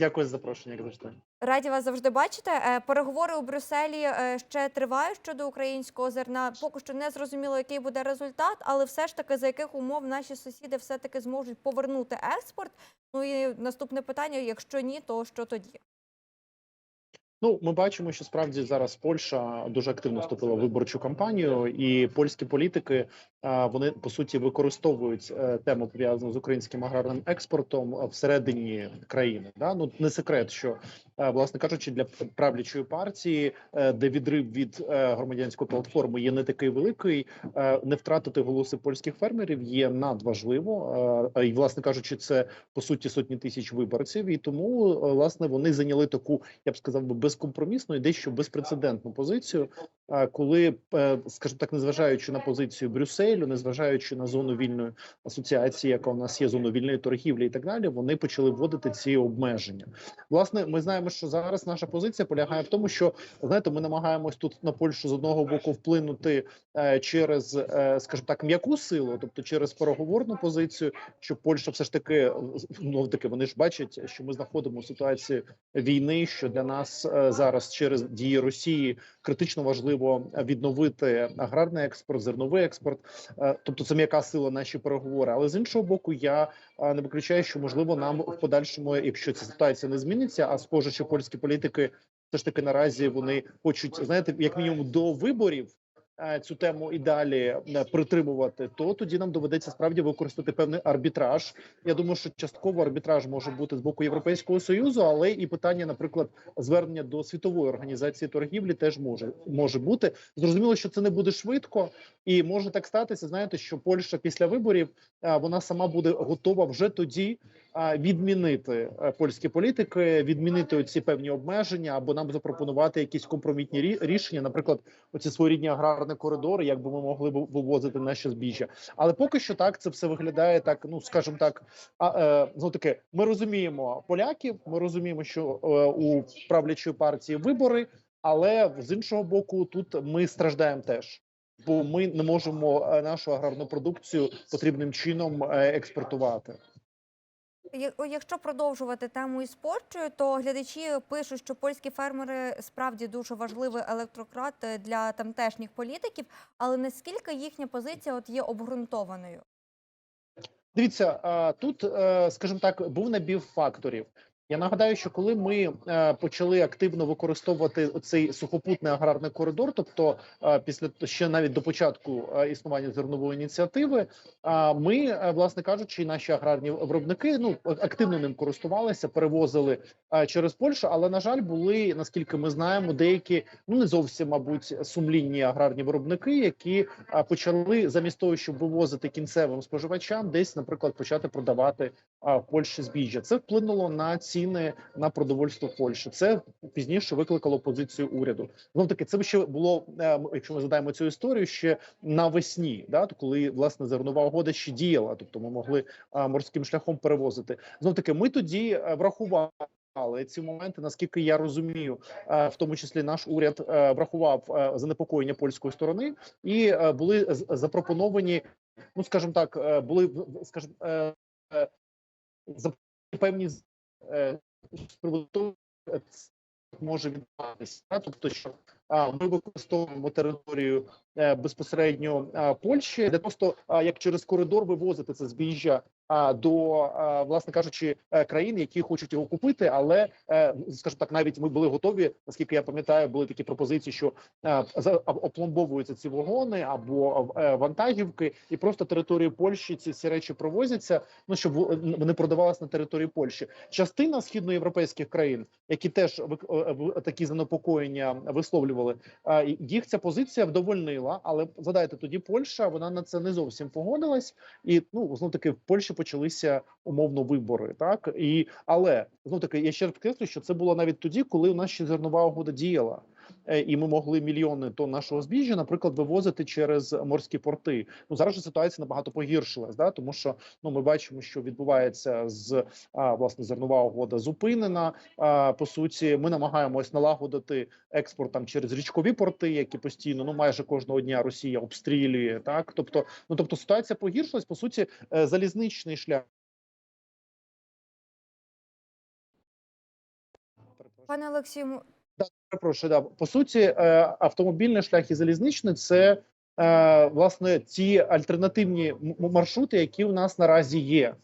Дякую за запрошення, як завжди. Раді вас завжди бачити. Е, Переговори у Брюсселі е, ще тривають щодо українського зерна. Поки що не зрозуміло, який буде результат, але все ж таки за яких умов наші сусіди все таки зможуть повернути експорт. Ну і наступне питання: якщо ні, то що тоді? Ну, ми бачимо, що справді зараз Польща дуже активно вступила в виборчу кампанію, і польські політики вони по суті використовують е, тему пов'язану з українським аграрним експортом е, всередині країни. Да? Ну не секрет, що е, власне кажучи, для правлячої партії, е, де відрив від е, громадянської платформи є не такий великий, е, не втратити голоси польських фермерів є надважливо. Е, І, власне кажучи, це по суті сотні тисяч виборців, і тому е, власне вони зайняли таку, я б сказав би, безкомпромісну і дещо безпрецедентну позицію. Коли, е, скажімо так, незважаючи на позицію Брюсселю, незважаючи на зону вільної асоціації, яка у нас є зону вільної торгівлі, і так далі, вони почали вводити ці обмеження. Власне, ми знаємо, що зараз наша позиція полягає в тому, що знаєте, ми намагаємось тут на Польщу з одного боку вплинути е, через, е, скажімо так, м'яку силу, тобто через переговорну позицію, що Польща все ж таки ну таки вони ж бачать, що ми знаходимо в ситуації війни, що для нас зараз через дії Росії критично важливо відновити аграрний експорт, зерновий експорт. Е, Тобто це м'яка сила наші переговори. Але з іншого боку, я е, не виключаю, що можливо нам в подальшому, якщо ця ситуація не зміниться, а схоже, що польські політики все ж таки наразі вони хочуть знаєте, як мінімум до виборів. Е, Цю тему і далі е, притримувати, то тоді нам доведеться справді використати певний арбітраж. Я думаю, що частково арбітраж може бути з боку Європейського союзу, але і питання, наприклад, звернення до світової організації торгівлі теж може може бути. Зрозуміло, що це не буде швидко, і може так статися. Знаєте, що Польща після виборів е, вона сама буде готова вже тоді відмінити польські політики, відмінити ці певні обмеження або нам запропонувати якісь компромітні рішення, наприклад, оці своєрідні аграрні коридори, як би ми могли б вивозити наше збіжжя. Але поки що так це все виглядає так. Ну скажімо так, а е, ну таке, ми розуміємо поляків. Ми розуміємо, що е, у правлячої партії вибори, але з іншого боку, тут ми страждаємо теж. Бо ми не можемо е, нашу аграрну продукцію потрібним чином е, експортувати. Якщо продовжувати тему із Польщею, то глядачі пишуть, що польські фермери справді дуже важливий електрократ для тамтешніх політиків, але наскільки їхня позиція от є обґрунтованою? Дивіться, тут, е, скажімо так, був набір факторів. Я нагадаю, що коли ми е, почали активно використовувати цей сухопутний аграрний коридор, тобто е, після ще навіть до початку е, існування зернової ініціативи, ми, власне кажучи, наші аграрні виробники ну активно ним користувалися, перевозили через Польщу. Але на жаль, були наскільки ми знаємо, деякі ну не зовсім, мабуть, сумлінні аграрні виробники, які почали замість того, щоб вивозити кінцевим споживачам, десь, наприклад, почати продавати в Польщі збіжжя. Це вплинуло на ціни на продовольство Польщі. Це пізніше викликало позицію уряду. Знов таки, це ще було, е, якщо ми задаємо цю історію, ще навесні, да, коли власне зернова угода ще діяла, тобто ми могли морським шляхом перевозити. Знов таки, ми тоді е, врахували. Але ці моменти, наскільки я розумію, е, в тому числі наш уряд е, врахував е, занепокоєння польської сторони, і е, були запропоновані, ну скажімо так, е, були скажімо, е, е, певні е, е, може відбуватися. Тобто, що ми використовуємо територію е, безпосередньо Польщі де просто як через коридор вивозити це збіжжя до власне кажучи е, країн, які хочуть його купити. Але е, скажімо так, навіть ми були готові, наскільки я пам'ятаю, були такі пропозиції, що е, опломбовуються ці вагони або вантажівки, і просто території Польщі ці всі речі провозяться. Ну щоб вони продавалися на території Польщі. Частина східноєвропейських країн, які теж такі занепокоєння висловлювали, їх ця позиція вдовольнила. Але згадайте, тоді Польща вона на це не зовсім погодилась, і ну знов таки в Польщі почалися умовно вибори. Так і але знов таки я ще раз що це було навіть тоді, коли у нас ще зернова угода діяла. Е, І ми могли мільйони тонн нашого збіжжя, наприклад, вивозити через морські порти. Ну зараз же ситуація набагато погіршилась, да тому що ну ми бачимо, що відбувається з а, власне зернова угода зупинена. А, по суті, ми намагаємось налагодити експорт там через річкові порти, які постійно ну майже кожного дня Росія обстрілює. Так, тобто, ну тобто ситуація погіршилась. По суті, е, залізничний шлях. Пане Олексію, Перепрошую, да. По суті, е, автомобільний шлях і залізничний це е, власне ті альтернативні маршрути, які у нас наразі є.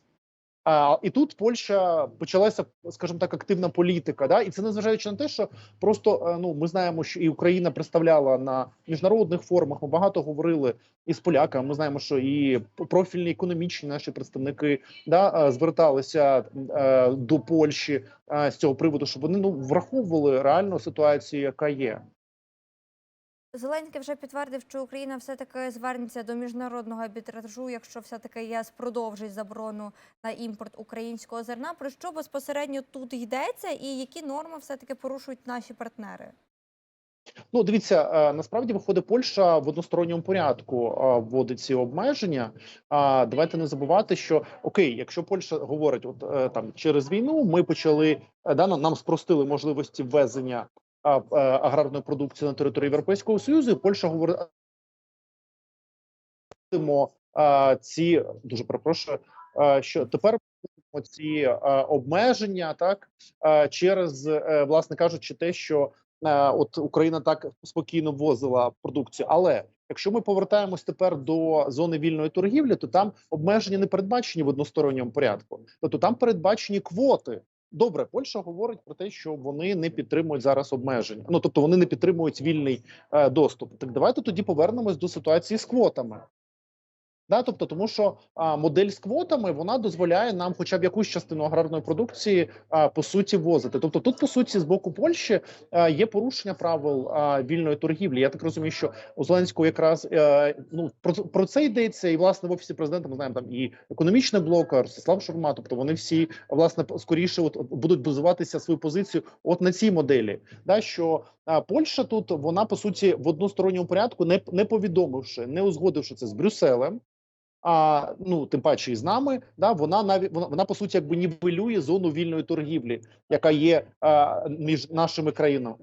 А, і тут Польща почалася, скажімо так, активна політика. Да? І це незважаючи на те, що просто е, ну ми знаємо, що і Україна представляла на міжнародних форумах. Ми багато говорили із поляками. Ми знаємо, що і профільні економічні наші представники да, е, зверталися е, до Польщі з цього приводу, щоб вони ну враховували реальну ситуацію, яка є. Зеленський вже підтвердив, що Україна все-таки звернеться до міжнародного арбітражу, якщо все-таки ЄС продовжить заборону на імпорт українського зерна. Про що безпосередньо тут йдеться, і які норми все-таки порушують наші партнери? Ну, дивіться, е, насправді виходить Польща в односторонньому порядку е, вводить ці обмеження. А давайте не забувати, що окей, якщо Польща говорить, от е, там через війну ми почали е, да, нам- спростили можливості ввезення аграрної продукції на територію Європейського Союзу. і Польща говорить ці дуже перепрошую, що тепер ці обмеження, так через е, власне кажучи, те, що е, от Україна так спокійно ввозила продукцію. Але якщо ми повертаємось тепер до зони вільної торгівлі, то там обмеження не передбачені в односторонньому порядку. Тобто там передбачені квоти. Добре, Польща говорить про те, що вони не підтримують зараз обмеження. Ну тобто вони не підтримують вільний е, доступ. Так давайте тоді повернемось до ситуації з квотами. Да, тобто, тому що а, модель з квотами вона дозволяє нам, хоча б якусь частину аграрної продукції, а, по суті, возити. Тобто, тут по суті з боку Польщі а, є порушення правил а, вільної торгівлі. Я так розумію, що у Зеленського якраз е, ну про, про це йдеться, і власне в офісі президента ми знаємо там і економічний блок Ростислав Шурма. Тобто вони всі власне скоріше от будуть базуватися свою позицію от на цій моделі. Да, що а, Польща тут вона по суті в односторонньому порядку, не, не повідомивши, не узгодивши це з Брюсселем. А ну тим паче і з нами, да вона навіть вона, вона по суті якби нівелює зону вільної торгівлі, яка є а, між нашими країнами.